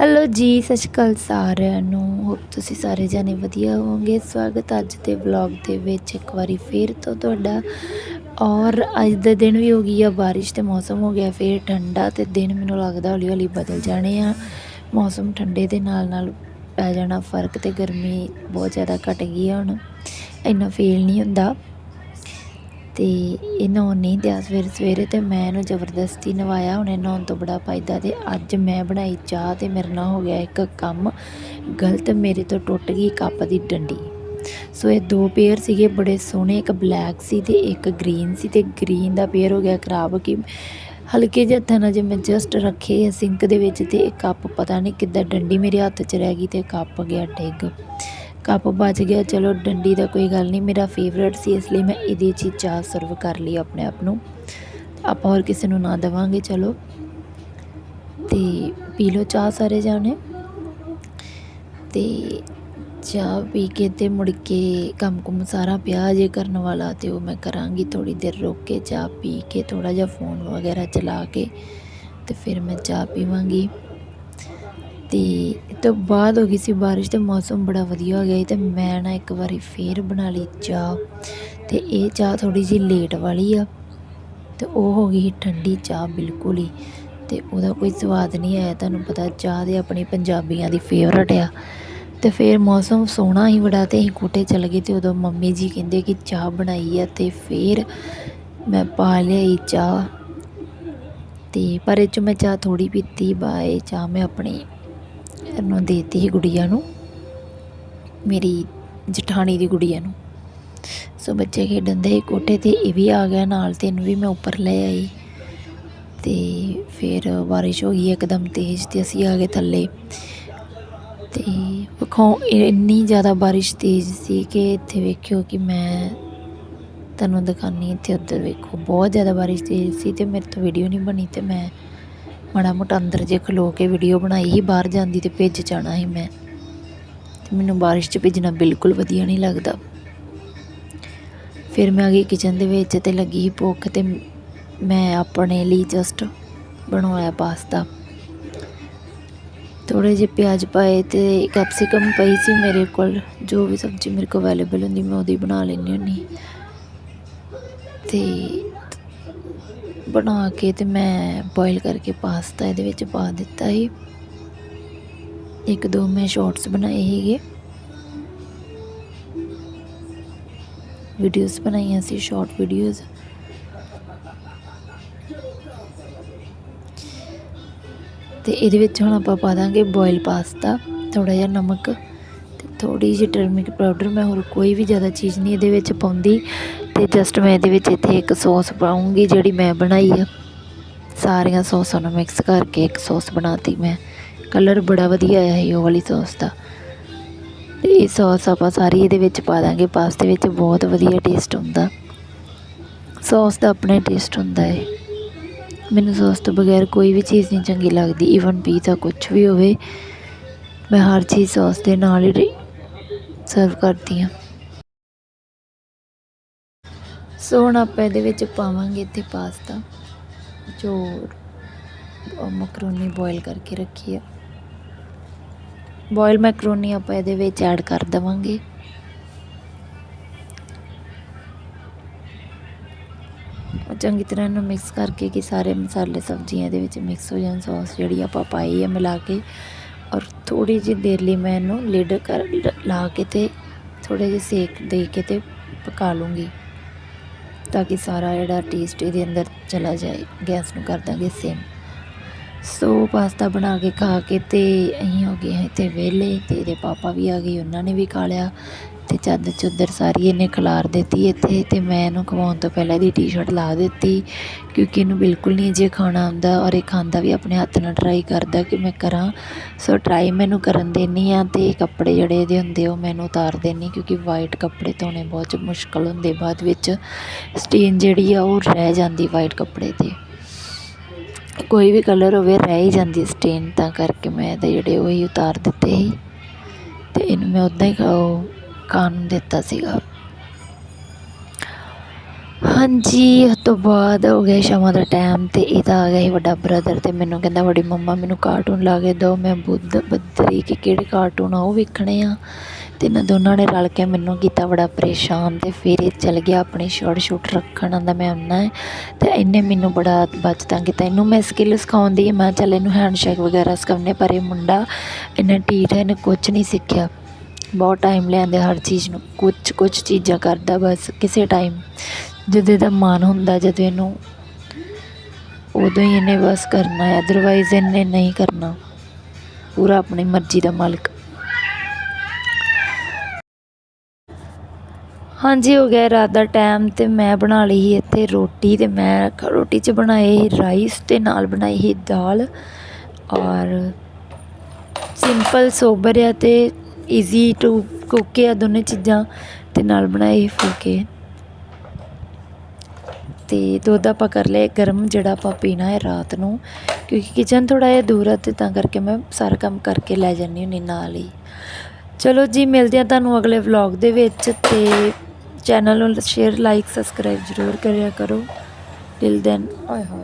Hello ਜੀ, ਸਤਿ ਸ਼੍ਰੀ ਅਕਾਲ ਸਾਰਿਆਂ ਨੂੰ। ਹੋਪ ਤੁਸੀਂ ਸਾਰੇ ਜਾਣੇ ਵਧੀਆ ਹੋਵੋਗੇ। ਸਵਾਗਤ ਅੱਜ ਦੇ ਵਲੌਗ ਦੇ ਵਿੱਚ। ਇੱਕ ਵਾਰੀ ਫੇਰ ਤੋਂ ਤੁਹਾਡਾ। ਔਰ ਅੱਜ ਦਾ ਦਿਨ ਵੀ ਹੋ ਗਈ ਆ, ਬਾਰਿਸ਼ ਤੇ ਮੌਸਮ ਹੋ ਗਿਆ, ਫੇਰ ਠੰਡਾ ਤੇ ਦਿਨ ਮੈਨੂੰ ਲੱਗਦਾ ਹੌਲੀ ਹੌਲੀ ਬਦਲ ਜਾਣੇ ਆ। ਮੌਸਮ ਠੰਡੇ ਦੇ ਨਾਲ ਨਾਲ ਪੈ ਜਾਣਾ, ਫ਼ਰਕ ਤੇ ਗਰਮੀ ਬਹੁਤ ਜ਼ਿਆਦਾ ਘਟ ਗਈ ਆ ਹੁਣ। ਇੰਨਾ ਫੀਲ ਨਹੀਂ ਹੁੰਦਾ। ਅਤੇ ਇਹ ਨਹਾਉਣ ਨਹੀਂ ਦਿਆ ਸਵੇਰੇ ਸਵੇਰੇ ਤੇ ਮੈਂ ਇਹਨੂੰ ਜ਼ਬਰਦਸਤੀ ਨਵਾਇਆ ਹੁਣ ਇਹ ਨਹਾਉਣ ਤੋਂ ਬੜਾ ਫਾਇਦਾ ਅਤੇ ਅੱਜ ਮੈਂ ਬਣਾਈ ਚਾਹ ਅਤੇ ਮੇਰੇ ਨਾਲ ਹੋ ਗਿਆ ਇੱਕ ਕੰਮ, ਗਲਤ ਮੇਰੇ ਤੋਂ ਟੁੱਟ ਗਈ ਕੱਪ ਦੀ ਡੰਡੀ। ਸੋ ਇਹ ਦੋ ਪੇਅਰ ਸੀਗੇ, ਬੜੇ ਸੋਹਣੇ, ਇੱਕ ਬਲੈਕ ਸੀ ਤੇ ਇੱਕ ਗ੍ਰੀਨ ਸੀ ਤੇ ਗ੍ਰੀਨ ਦਾ ਪੇਅਰ ਹੋ ਗਿਆ ਖਰਾਬ ਕਿ ਹਲਕੇ ਜਿਹੇ ਹੱਥਾਂ ਨਾਲ ਜੇ ਮੈਂ ਜਸਟ ਰੱਖੇ ਆ ਸਿੰਕ ਦੇ ਵਿੱਚ ਤੇ ਇਹ ਕੱਪ ਪਤਾ ਨਹੀਂ ਕਿੱਦਾਂ ਡੰਡੀ ਮੇਰੇ ਹੱਥ 'ਚ ਰਹਿ ਗਈ ਤੇ ਕੱਪ ਗਿਆ ਡਿੱਗ। ਕੱਪ ਬਚ ਗਿਆ। ਚਲੋ, ਡੰਡੀ ਦਾ ਕੋਈ ਗੱਲ ਨਹੀਂ। ਮੇਰਾ ਫੇਵਰੇਟ ਸੀ, ਇਸ ਲਈ ਮੈਂ ਇਹਦੇ 'ਚ ਹੀ ਚਾਹ ਸਰਵ ਕਰ ਲਈ ਆਪਣੇ ਆਪ ਨੂੰ। ਆਪਾਂ ਹੋਰ ਕਿਸੇ ਨੂੰ ਨਾ ਦੇਵਾਂਗੇ, ਚਲੋ। ਤੇ ਪੀ ਲਓ ਚਾਹ ਸਾਰੇ ਜਾਣੇ। ਤੇ ਚਾਹ ਪੀ ਕੇ ਤੇ ਮੁੜ ਕੇ ਕੰਮ ਕੁਮ ਸਾਰਾ ਪਿਆ ਜੇ ਕਰਨ ਵਾਲਾ, ਤੇ ਉਹ ਮੈਂ ਕਰਾਂਗੀ ਥੋੜੀ ਦੇਰ ਰੁਕ ਕੇ ਚਾਹ ਪੀ ਕੇ ਥੋੜਾ ਜਿਹਾ ਫੋਨ ਵਗੈਰਾ ਚਲਾ ਕੇ, ਤੇ ਫਿਰ ਮੈਂ ਚਾਹ ਪੀਵਾਂਗੀ। ਅਤੇ ਇਹ ਤੋਂ ਬਾਅਦ ਹੋ ਗਈ ਸੀ ਬਾਰਿਸ਼ ਤੇ ਮੌਸਮ ਬੜਾ ਵਧੀਆ ਹੋ ਗਿਆ ਸੀ ਅਤੇ ਮੈਂ ਨਾ ਇੱਕ ਵਾਰੀ ਫੇਰ ਬਣਾ ਲਈ ਚਾਹ ਅਤੇ ਇਹ ਚਾਹ ਥੋੜ੍ਹੀ ਜਿਹੀ ਲੇਟ ਵਾਲੀ ਆ ਅਤੇ ਉਹ ਹੋ ਗਈ ਸੀ ਠੰਡੀ ਚਾਹ ਬਿਲਕੁਲ ਹੀ ਅਤੇ ਉਹਦਾ ਕੋਈ ਸਵਾਦ ਨਹੀਂ ਆਇਆ, ਤੁਹਾਨੂੰ ਪਤਾ ਚਾਹ ਦੇ ਆਪਣੇ ਪੰਜਾਬੀਆਂ ਦੀ ਫੇਵਰਟ ਆ। ਤੇ ਫਿਰ ਮੌਸਮ ਸੋਹਣਾ ਹੀ ਬੜਾ ਤੇ ਅਸੀਂ ਕੋਠੇ ਚਲ ਗਏ ਤੇ ਉਦੋਂ ਮੰਮੀ ਜੀ ਕਹਿੰਦੇ ਕਿ ਚਾਹ ਬਣਾਈ ਆ ਤੇ ਫਿਰ ਮੈਂ ਪਾ ਲਿਆਈ ਚਾਹ ਤੇ ਪਰ ਇਹ 'ਚ ਮੈਂ ਚਾਹ ਥੋੜੀ ਪੀਤੀ, ਬਾਏ, ਚਾਹ ਮੈਂ ਆਪਣੀ ਇਹਨੂੰ ਦੇਤੀ ਸੀ ਗੁੜੀਆ ਨੂੰ, ਮੇਰੀ ਜਠਾਣੀ ਦੀ ਗੁੜੀਆ ਨੂੰ। ਸੋ ਬੱਚੇ ਖੇਡਣ ਦੇ ਕੋਠੇ ਤੇ, ਇਹ ਵੀ ਆ ਗਿਆ ਨਾਲ ਤੇ ਇਹਨੂੰ ਵੀ ਮੈਂ ਉੱਪਰ ਲੈ ਆਈ। ਤੇ ਫਿਰ ਬਾਰਿਸ਼ ਹੋ ਗਈ ਇੱਕਦਮ ਤੇਜ਼ ਤੇ ਅਸੀਂ ਆ ਗਏ ਥੱਲੇ। ਤੇ ਵੇਖੋ ਇੰਨੀ ਜ਼ਿਆਦਾ ਬਾਰਿਸ਼ ਤੇਜ਼ ਸੀ ਕਿ ਇੱਥੇ ਵੇਖਿਓ ਕਿ ਮੈਂ ਤੁਹਾਨੂੰ ਦਿਖਾਨੀ, ਇੱਥੇ ਉੱਧਰ ਵੇਖੋ, ਬਹੁਤ ਜ਼ਿਆਦਾ ਬਾਰਿਸ਼ ਤੇਜ਼ ਸੀ ਤੇ ਮੇਰੇ ਤੋਂ ਵੀਡੀਓ ਨਹੀਂ ਬਣੀ ਤੇ ਮੈਂ ਮਾੜਾ ਮੋਟਾ ਅੰਦਰ ਜੇ ਖਲੋ ਕੇ ਵੀਡੀਓ ਬਣਾਈ ਹੀ ਬਾਹਰ ਜਾਂਦੀ ਤੇ ਭਿੱਜ ਜਾਣਾ ਸੀ ਮੈਂ। ਤੇ ਮੈਨੂੰ ਬਾਰਿਸ਼ 'ਚ ਭਿੱਜਣਾ ਬਿਲਕੁਲ ਵਧੀਆ ਨਹੀਂ ਲੱਗਦਾ। ਫਿਰ ਮੈਂ ਆ ਗਈ ਕਿਚਨ ਦੇ ਵਿੱਚ ਤੇ ਲੱਗੀ ਸੀ ਭੁੱਖ ਤੇ ਮੈਂ ਆਪਣੇ ਲਈ ਜਸਟ ਬਣਾਇਆ ਪਾਸਤਾ ਥੋੜੇ ਜਿਹੇ ਪਿਆਜ਼ ਪਾਏ ਤੇ ਕੈਪਸਿਕਮ ਪਈ ਸੀ ਮੇਰੇ ਕੋਲ, ਜੋ ਵੀ ਸਬਜ਼ੀ ਮੇਰੇ ਕੋਲ ਅਵੇਲੇਬਲ ਹੁੰਦੀ ਮੈਂ ਉਹਦੀ ਬਣਾ ਲੈਂਦੀ ਹੁੰਦੀ। ਤੇ ਬਣਾ ਕੇ ਤੇ ਮੈਂ ਬੋਇਲ ਕਰਕੇ ਪਾਸਤਾ ਇਹਦੇ ਵਿੱਚ ਪਾ ਦਿੱਤਾ ਸੀ। ਇੱਕ ਦੋ ਮੈਂ ਸ਼ਾਰਟਸ ਬਣਾਏ ਸੀਗੇ। ਵੀਡੀਓਜ਼ ਬਣਾਈਆਂ ਸੀ ਸ਼ਾਰਟ ਵੀਡੀਓਜ਼ ਤੇ ਇਹਦੇ ਵਿੱਚ ਹੁਣ ਆਪਾਂ ਪਾ ਦਾਂਗੇ ਬੋਇਲ ਪਾਸਤਾ ਥੋੜਾ ਜਿਹਾ ਨਮਕ। ਥੋੜੀ ਜਿਹੀ ਟਰਮਿਕ ਪਾਊਡਰ ਮੈਂ ਹੋਰ ਕੋਈ ਵੀ ਜ਼ਿਆਦਾ ਚੀਜ਼ ਨਹੀਂ ਇਹਦੇ ਵਿੱਚ ਪਾਉਂਦੀ ਤੇ ਜਸਟ ਮੈਂ ਇਹਦੇ ਵਿੱਚ ਇੱਥੇ ਇੱਕ ਸੌਸ ਪਾਉਂਗੀ ਜਿਹੜੀ ਮੈਂ ਬਣਾਈ ਆ। ਸਾਰੀਆਂ ਸੌਸਾਂ ਨੂੰ ਮਿਕਸ ਕਰਕੇ ਇੱਕ ਸੌਸ ਬਣਾਤੀ ਮੈਂ। ਕਲਰ ਬੜਾ ਵਧੀਆ ਆਇਆ ਸੀ ਉਹ ਵਾਲੀ ਸੌਸ ਦਾ। ਤੇ ਇਹ ਸੌਸ ਆਪਾਂ ਸਾਰੀ ਇਹਦੇ ਵਿੱਚ ਪਾ ਦਾਂਗੇ। ਪਾਸਤੇ ਵਿੱਚ ਬਹੁਤ ਵਧੀਆ ਟੇਸਟ ਹੁੰਦਾ। ਸੌਸ ਦਾ ਆਪਣਾ ਟੇਸਟ ਹੁੰਦਾ ਹੈ ਮੈਨੂੰ ਸੌਸ ਤੋਂ ਬਗੈਰ ਕੋਈ ਵੀ ਚੀਜ਼ ਨਹੀਂ ਚੰਗੀ ਲੱਗਦੀ। ਈਵਨ ਪੀਜ਼ਾ ਕੁਝ ਵੀ ਹੋਵੇ, ਮੈਂ ਹਰ ਚੀਜ਼ ਸੌਸ ਦੇ ਨਾਲ ਹੀ ਸਰਵ ਕਰਦੀ ਹਾਂ। ਸੋ ਹੁਣ ਆਪਾਂ ਇਹਦੇ ਵਿੱਚ ਪਾਵਾਂਗੇ ਇੱਥੇ ਪਾਸਤਾ, ਜੋ ਮੈਕਰੋਨੀ ਬੋਇਲ ਕਰਕੇ ਰੱਖੀ ਆ। ਬੋਇਲ ਮੈਕਰੋਨੀ ਆਪਾਂ ਇਹਦੇ ਵਿੱਚ ਐਡ ਕਰ ਦਵਾਂਗੇ। ਚੰਗੀ ਤਰ੍ਹਾਂ ਇਹਨੂੰ ਮਿਕਸ ਕਰਕੇ ਕਿ ਸਾਰੇ ਮਸਾਲੇ ਸਬਜ਼ੀਆਂ ਇਹਦੇ ਵਿੱਚ ਮਿਕਸ ਹੋ ਜਾਣ ਸੌਸ ਜਿਹੜੀ ਆਪਾਂ ਪਾਈ ਹੈ ਮਿਲਾ ਕੇ। ਔਰ ਥੋੜੀ ਜਿਹੀ ਦੇਰ ਲਈ ਮੈਂ ਇਹਨੂੰ ਲਿਡ ਕਰ ਲਾ ਕੇ ਤੇ ਥੋੜੇ ਜਿਹੇ ਸੇਕ ਦੇ ਕੇ ਤੇ ਪਕਾ ਲੂੰਗੀ ਤਾਂ ਕਿ ਸਾਰਾ ਜਿਹੜਾ ਟੇਸਟ ਇਹਦੇ ਅੰਦਰ ਚਲਾ ਜਾਏ, ਗੈਸ ਨੂੰ ਕਰ ਦਾਂਗੇ ਸੇਮ ਸੋ ਪਾਸਤਾ ਬਣਾ ਕੇ ਖਾ ਕੇ ਤੇ ਅਸੀਂ ਹੋ ਗਏ ਹਾਂ ਇੱਥੇ ਵਿਹਲੇ ਤੇ ਇਹਦੇ ਪਾਪਾ ਵੀ ਆ ਗਏ, ਉਹਨਾਂ ਨੇ ਵੀ ਖਾ ਲਿਆ। ਤੇ ਚਾਦਰ ਚੁੱਦਰ ਸਾਰੀ ਇਹਨੇ ਖਿਲਾਰ ਦਿੱਤੀ ਇੱਥੇ ਤੇ ਮੈਂ ਇਹਨੂੰ ਖਵਾਉਣ ਤੋਂ ਪਹਿਲਾਂ ਇਹਦੀ ਟੀ-ਸ਼ਰਟ ਲਾ ਦਿੱਤੀ ਕਿਉਂਕਿ ਇਹਨੂੰ ਬਿਲਕੁਲ ਨਹੀਂ ਜੇ ਖਾਣਾ ਆਉਂਦਾ ਔਰ ਇਹ ਖਾਂਦਾ ਵੀ ਆਪਣੇ ਹੱਥ ਨਾਲ ਟਰਾਈ ਕਰਦਾ ਕਿ ਮੈਂ ਕਰਾਂ। ਸੋ ਟਰਾਈ ਮੈਨੂੰ ਕਰਨ ਦੇਣੀ ਆ ਤੇ ਕੱਪੜੇ ਜਿਹੜੇ ਇਹਦੇ ਹੁੰਦੇ ਉਹ ਮੈਨੂੰ ਉਤਾਰ ਦੇਣੀ ਕਿਉਂਕਿ ਵਾਈਟ ਕੱਪੜੇ ਧੋਣੇ ਬਹੁਤ ਮੁਸ਼ਕਲ ਹੁੰਦੇ ਬਾਅਦ ਵਿੱਚ। ਸਟੇਨ ਜਿਹੜੀ ਆ ਉਹ ਰਹਿ ਜਾਂਦੀ ਵਾਈਟ ਕੱਪੜੇ ਤੇ। ਕੋਈ ਵੀ ਕਲਰ ਹੋਵੇ ਰਹਿ ਹੀ ਜਾਂਦੀ ਸਟੇਨ ਤਾਂ ਕਰਕੇ ਮੈਂ ਇਹਦੇ ਜਿਹੜੇ ਉਹ ਹੀ ਉਤਾਰ ਦਿੱਤੇ ਸੀ। ਤੇ ਇਹਨੂੰ ਮੈਂ ਉਦਾਂ ਹੀ ਖਾਓ। ਖਾਣ ਨੂੰ ਦਿੱਤਾ ਸੀਗਾ। ਹਾਂਜੀ ਉਸ ਤੋਂ ਬਾਅਦ ਹੋ ਗਿਆ ਸ਼ਾਮਾਂ ਦਾ ਟਾਈਮ ਤੇ ਇਹਦਾ ਆ ਗਿਆ ਸੀ ਵੱਡਾ ਬ੍ਰਦਰ ਤੇ ਮੈਨੂੰ ਕਹਿੰਦਾ, ਵੱਡੀ ਮੰਮਾ, ਮੈਨੂੰ ਕਾਰਟੂਨ ਲਾ ਕੇ ਦਿਓ। ਮੈਂ ਬੁੱਧ, ਬੱਦਰੀ ਕਿ ਕਿਹੜੇ ਕਾਰਟੂਨ ਆ, ਉਹ ਵੇਖਣੇ ਆ। ਤੇ ਇਹਨਾਂ ਦੋਨਾਂ ਨੇ ਰਲ ਕੇ ਮੈਨੂੰ ਕੀਤਾ ਬੜਾ ਪਰੇਸ਼ਾਨ ਤੇ ਫਿਰ ਇਹ ਚਲ ਗਿਆ ਆਪਣੀ ਸ਼ਾਰਟ ਸ਼ੂਟ ਰੱਖਣ ਆਂਦਾ ਮੈਂ ਆਉਣਾ ਹੈ। ਤੇ ਇਹਨੇ ਮੈਨੂੰ ਬੜਾ ਬਚਤਾਂ ਕੀਤਾ। ਇਹਨੂੰ ਮੈਂ ਸਕਿੱਲ ਸਿਖਾਉਂਦੀ ਮੈਂ ਚੱਲ ਇਹਨੂੰ ਹੈਂਡਸ਼ੇਕ ਵਗੈਰਾ ਸਿਖਾਉਂਦੇ ਪਰ ਇਹ ਮੁੰਡਾ ਇੰਨਾ ਢੀਠ ਹੈ ਇਹਨੇ ਕੁਝ ਨਹੀਂ ਸਿੱਖਿਆ। ਬਹੁਤ ਟਾਈਮ ਲੈਂਦੇ ਹਰ ਚੀਜ਼ ਨੂੰ। ਕੁਝ ਕੁਝ ਚੀਜ਼ਾਂ ਕਰਦਾ ਬਸ, ਕਿਸੇ ਟਾਈਮ ਜਦੋਂ ਇਹਦਾ ਮਨ ਹੁੰਦਾ, ਜਦੋਂ ਇਹਨੂੰ ਉਦੋਂ ਹੀ ਇਹਨੇ ਬਸ ਕਰਨਾ ਹੈ। ਅਦਰਵਾਈਜ਼ ਇਹਨੇ ਨਹੀਂ ਕਰਨਾ। ਪੂਰਾ ਆਪਣੀ ਮਰਜ਼ੀ ਦਾ ਮਾਲਕ। ਹਾਂਜੀ, ਹੋ ਗਿਆ ਰਾਤ ਦਾ ਟਾਈਮ ਤੇ ਮੈਂ ਬਣਾ ਲਈ ਸੀ ਇੱਥੇ ਰੋਟੀ ਤੇ ਮੈਂ ਰੋਟੀ 'ਚ ਬਣਾਏ ਸੀ ਰਾਈਸ ਤੇ ਨਾਲ ਬਣਾਈ ਸੀ ਦਾਲ ਔਰ ਸਿੰਪਲ ਸੋਬਰ ਆ ਤੇ ਈਜ਼ੀ ਟੂ ਕੁੱਕ ਆ ਦੋਨੇ ਚੀਜ਼ਾਂ ਤੇ ਨਾਲ ਬਣਾਏ ਫੁਲਕੇ। ਤੇ ਦੁੱਧ ਆਪਾਂ ਕਰ ਲਿਆ ਗਰਮ, ਜਿਹੜਾ ਆਪਾਂ ਪੀਣਾ ਹੈ ਰਾਤ ਨੂੰ, ਕਿਉਂਕਿ ਕਿਚਨ ਥੋੜਾ ਜਿਹਾ ਦੂਰ ਹੈ ਤੇ ਤਾਂ ਕਰਕੇ ਮੈਂ ਸਾਰਾ ਕੰਮ ਕਰਕੇ ਲੈ ਜਾਂਦੀ ਹੁੰਦੀ ਨਾਲ ਹੀ। ਚਲੋ ਜੀ, ਮਿਲਦੇ ਆ ਤੁਹਾਨੂੰ ਅਗਲੇ ਵਲੌਗ ਦੇ ਵਿੱਚ ਤੇ ਚੈਨਲ ਨੂੰ ਸ਼ੇਅਰ ਲਾਈਕ ਸਬਸਕ੍ਰਾਈਬ ਜ਼ਰੂਰ ਕਰਿਆ ਕਰੋ। ਟਿਲ ਦੈਨ ਓਏ ਹੋਏ।